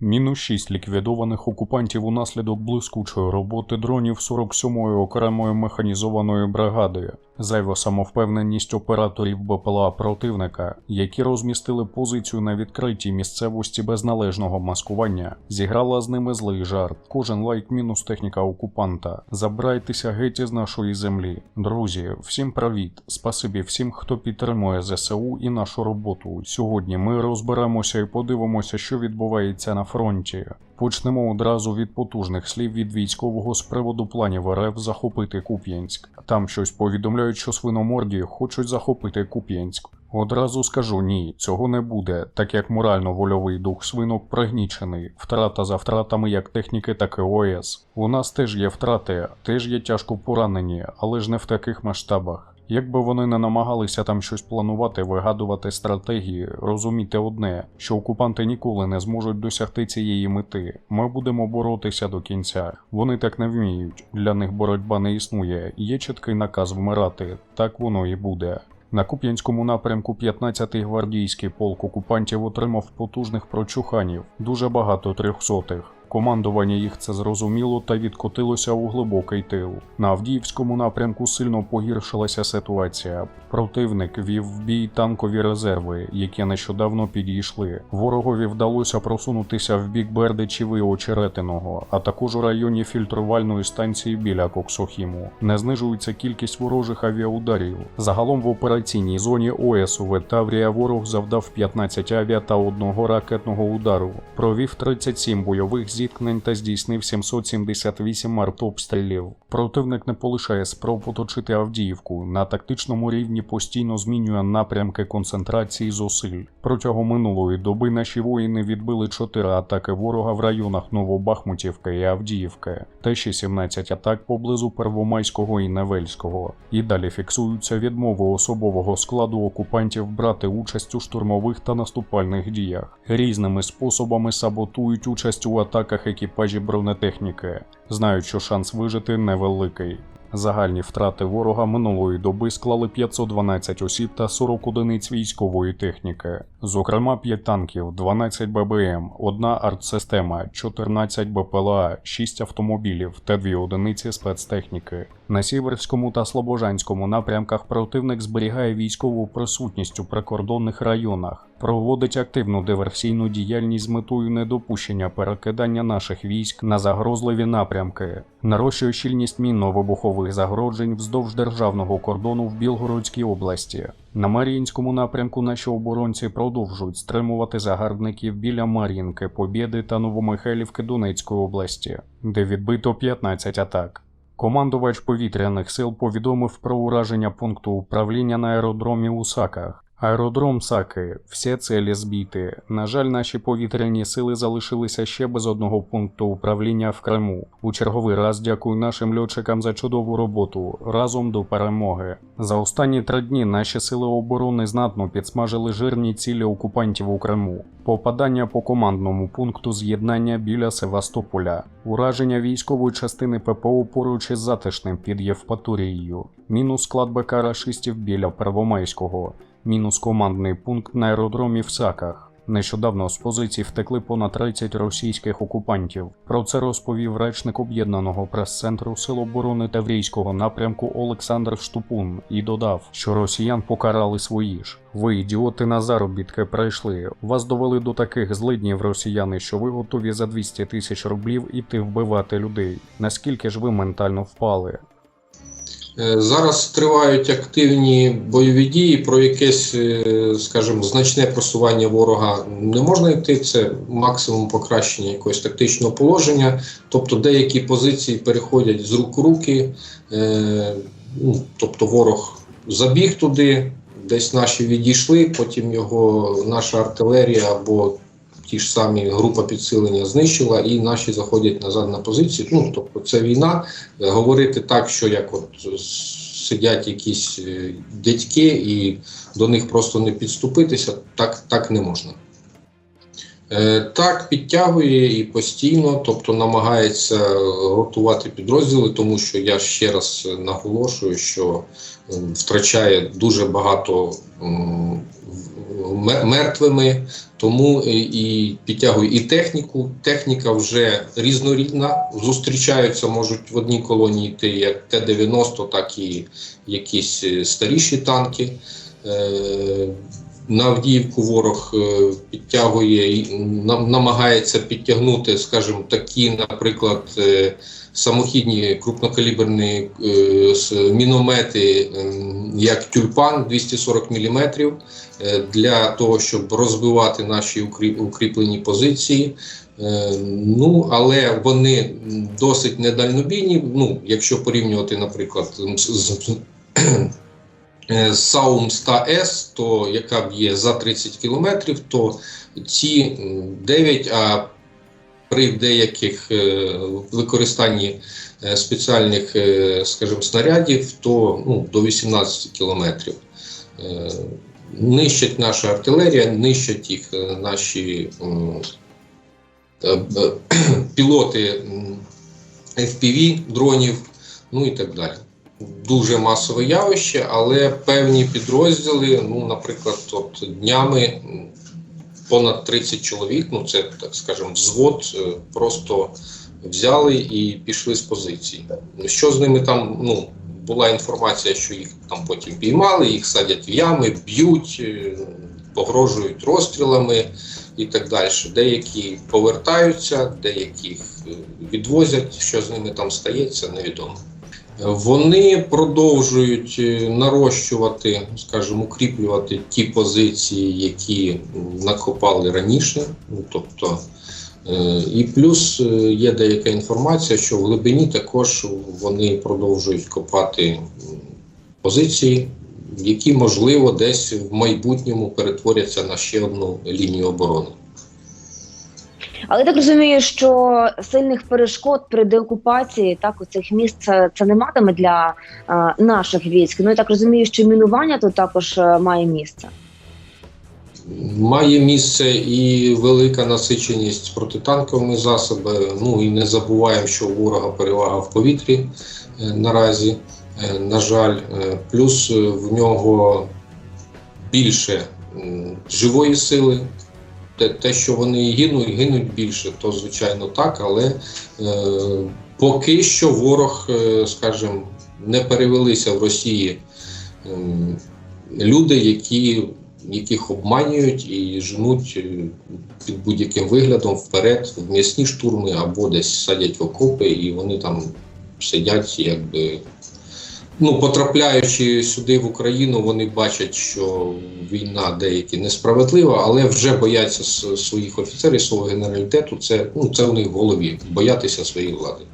Мінус 6 ліквідованих окупантів унаслідок блискучої роботи дронів 47-ї окремої механізованої бригади. Зайва самовпевненість операторів БПЛА противника, які розмістили позицію на відкритій місцевості без належного маскування, зіграла з ними злий жарт. Кожен лайк мінус техніка окупанта. Забирайтеся геть із нашої землі. Друзі, всім привіт! Спасибі всім, хто підтримує ЗСУ і нашу роботу. Сьогодні ми розберемося і подивимося, що відбувається на фронті. Почнемо одразу від потужних слів від військового з приводу планів РФ захопити Куп'янськ. Там щось повідомляють, що свиноморді хочуть захопити Куп'янськ. Одразу скажу ні, цього не буде, так як морально-вольовий дух свинок пригнічений, втрата за втратами як техніки, так і ОС. У нас теж є втрати, теж є тяжко поранені, але ж не в таких масштабах. Якби вони не намагалися там щось планувати, вигадувати стратегії, розуміти одне, що окупанти ніколи не зможуть досягти цієї мети. Ми будемо боротися до кінця. Вони так не вміють. Для них боротьба не існує. Є чіткий наказ вмирати. Так воно і буде. На Куп'янському напрямку 15-й гвардійський полк окупантів отримав потужних прочуханів, дуже багато трьохсотих. Командування їх це зрозуміло та відкотилося у глибокий тил. На Авдіївському напрямку сильно погіршилася ситуація. Противник вів в бій танкові резерви, які нещодавно підійшли. Ворогові вдалося просунутися в бік Бердичів і Очеретиного, а також у районі фільтрувальної станції біля Коксохіму. Не знижується кількість ворожих авіаударів. Загалом в операційній зоні ОСУВ Таврія ворог завдав 15 авіа та одного ракетного удару. Провів 37 бойових зіткнень та здійснив 778 артобстрілів. Противник не полишає спроб оточити Авдіївку. На тактичному рівні постійно змінює напрямки концентрації зусиль. Протягом минулої доби наші воїни відбили 4 атаки ворога в районах Новобахмутівка і Авдіївка, та ще 17 атак поблизу Первомайського і Невельського. І далі фіксуються відмови особового складу окупантів брати участь у штурмових та наступальних діях. Різними способами саботують участь у атаках екіпажі бронетехніки, знають, що шанс вижити невеликий. Загальні втрати ворога минулої доби склали 512 осіб та 40 одиниць військової техніки, зокрема 5 танків, 12 ББМ, одна артсистема, 14 БПЛА, 6 автомобілів та 2 одиниці спецтехніки. На Сіверському та Слобожанському напрямках противник зберігає військову присутність у прикордонних районах, проводить активну диверсійну діяльність з метою недопущення перекидання наших військ на загрозливі напрямки, нарощує щільність мінно-вибухових загороджень вздовж державного кордону в Білгородській області. На Мар'їнському напрямку наші оборонці продовжують стримувати загарбників біля Мар'їнки, Побєди та Новомихайлівки Донецької області, де відбито 15 атак. Командувач повітряних сил повідомив про ураження пункту управління на аеродромі у Саках. Аеродром Саки, всі цілі збиті. На жаль, наші повітряні сили залишилися ще без одного пункту управління в Криму. У черговий раз дякую нашим льотчикам за чудову роботу. Разом до перемоги. За останні три дні наші сили оборони знатно підсмажили жирні цілі окупантів у Криму. Попадання по командному пункту з'єднання біля Севастополя, ураження військової частини ППО поруч із затишним під Євпаторією, мінус склад БК рашистів біля Первомайського, мінус командний пункт на аеродромі в Саках. Нещодавно з позицій втекли понад 30 російських окупантів. Про це розповів речник об'єднаного прес-центру Сил оборони Таврійського напрямку Олександр Штупун і додав, що росіян покарали свої ж. Ви, ідіоти, на заробітки прийшли. Вас довели до таких злиднів росіяни, що ви готові за 200 тисяч рублів іти вбивати людей. Наскільки ж ви ментально впали? Е, Зараз тривають активні бойові дії. Про якесь, е, скажімо, значне просування ворога не можна йти. Це максимум покращення якогось тактичного положення. Тобто деякі позиції переходять з рук у руки. Е, ну, Тобто ворог забіг туди, десь наші відійшли, потім його наша артилерія або ті ж самі група підсилення знищила, і наші заходять назад на позиції. Ну тобто, це війна. Е, Говорити так, що як от сидять якісь е, дядьки, і до них просто не підступитися, так, так не можна. Е, Так, підтягує і постійно, тобто намагається готувати підрозділи, тому що я ще раз наголошую, що втрачає дуже багато мертвими, тому і, і підтягує і техніку. Техніка вже різнорідна. Зустрічаються, можуть в одній колонії йти як Т-90, так і якісь е, старіші танки. На Авдіївку ворог е, підтягує і нам- намагається підтягнути, скажімо, такі, наприклад, е, самохідні крупнокаліберні е, міномети, ем, як тюльпан 240 мм, для того, щоб розбивати наші укріплені позиції. Ну, але вони досить недальнобійні. Ну, якщо порівнювати, наприклад, з, Саум 100С, то яка б'є за 30 кілометрів, то ці 9, а при деяких е, використанні е, спеціальних, е, скажімо, снарядів, то ну, до 18 кілометрів. Нищать наша артилерія, нищать їх наші пілоти FPV дронів, ну і так далі. Дуже масове явище, але певні підрозділи, ну, наприклад, от днями понад 30 чоловік, ну це так скажемо, взвод, е, просто взяли і пішли з позицій. Що з ними там? Ну була інформація, що їх там потім піймали, їх садять в ями, б'ють, е, погрожують розстрілами і так далі. Деякі повертаються, деяких е, відвозять. Що з ними там стається, невідомо. Вони продовжують е, нарощувати, скажімо, укріплювати ті позиції, які накопали раніше. Ну, тобто, е, і плюс е, є деяка інформація, що в глибині також вони продовжують копати позиції, які можливо десь в майбутньому перетворяться на ще одну лінію оборони. Але я так розумію, що сильних перешкод при деокупації так у цих міст це, це не матиме для е, наших військ. Ну я так розумію, що мінування тут також е, має місце. Має місце і велика насиченість протитанковими засобами. Ну і не забуваємо, що у ворога перевага в повітрі е, наразі. На жаль, плюс в нього більше живої сили. Те, те, що вони гинуть, гинуть більше, то звичайно так, але е, поки що ворог, е, скажімо, не перевелися в Росії ем, люди, які, яких обманюють і женуть е, під будь-яким виглядом вперед в м'ясні штурми або десь садять окопи, і вони там сидять, якби. Ну, потрапляючи сюди в Україну, вони бачать, що війна деякі несправедлива, але вже бояться своїх офіцерів, свого генералітету. Це ну це в них в голові боятися своєї влади.